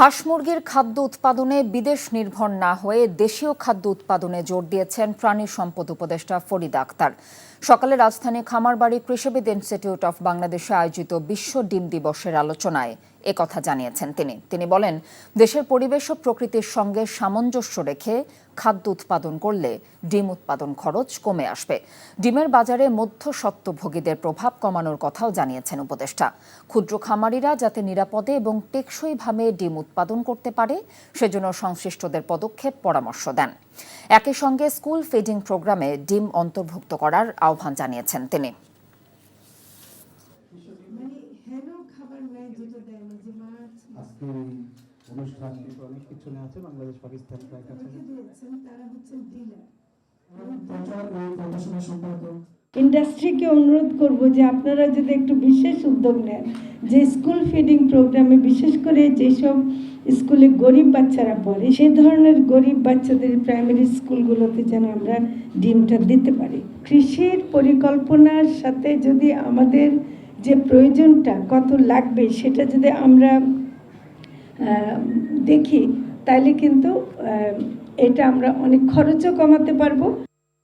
হাঁস মুরগির খাদ্য উৎপাদনে বিদেশ নির্ভর না হয়ে দেশীয় খাদ্য উৎপাদনে জোর দিয়েছেন প্রাণী সম্পদ উপদেষ্টা ফরিদ আক্তার। সকালে রাজধানী খামারবাড়ি কৃষিবিদ ইনস্টিটিউট অফ বাংলাদেশে আয়োজিত বিশ্ব ডিম দিবসের আলোচনায় এ কথা জানিয়েছেন তিনি। তিনি বলেন, দেশের পরিবেশ ও প্রকৃতির সঙ্গে সামঞ্জস্য রেখে খাদ্য উৎপাদন করলে ডিম উৎপাদন খরচ কমে আসবে। ডিমের বাজারে মধ্যস্বত্বভোগীদের প্রভাব কমানোর কথাও জানিয়েছেন উপদেষ্টা। ক্ষুদ্র খামারিরা যাতে নিরাপদে এবং টেকসইভাবে ডিম উৎপাদন করতে পারে, সেজন্য সংশ্লিষ্টদের পদক্ষেপ পরামর্শ দেন। একই সঙ্গে স্কুল ফিডিং প্রোগ্রামে ডিম অন্তর্ভুক্ত করার আহ্বান জানিয়েছেন তিনি। খাবার নেয় যেটা দেয় না যে মাছ আজকের অনুষ্ঠান অনেক পিছনে আছে বাংলাদেশ পাকিস্তান প্রায় কাছে। দিয়েছেন তারা হচ্ছেন ডিলার প্রচার ও গবেষণা সম্পাদক। ইন্ডাস্ট্রিকে অনুরোধ করব যে আপনারা যদি একটু বিশেষ উদ্যোগ নেন যে স্কুল ফিডিং প্রোগ্রামে বিশেষ করে যেসব স্কুলে গরিব বাচ্চারা পড়ে সেই ধরনের গরিব বাচ্চাদের প্রাইমারি স্কুলগুলোতে যেন আমরা ডিমটা দিতে পারি। কৃষির পরিকল্পনার সাথে যদি আমাদের যে প্রয়োজনটা, কত লাগবে সেটা যদি আমরা দেখি, তাহলে কিন্তু এটা আমরা অনেক খরচও কমাতে পারব।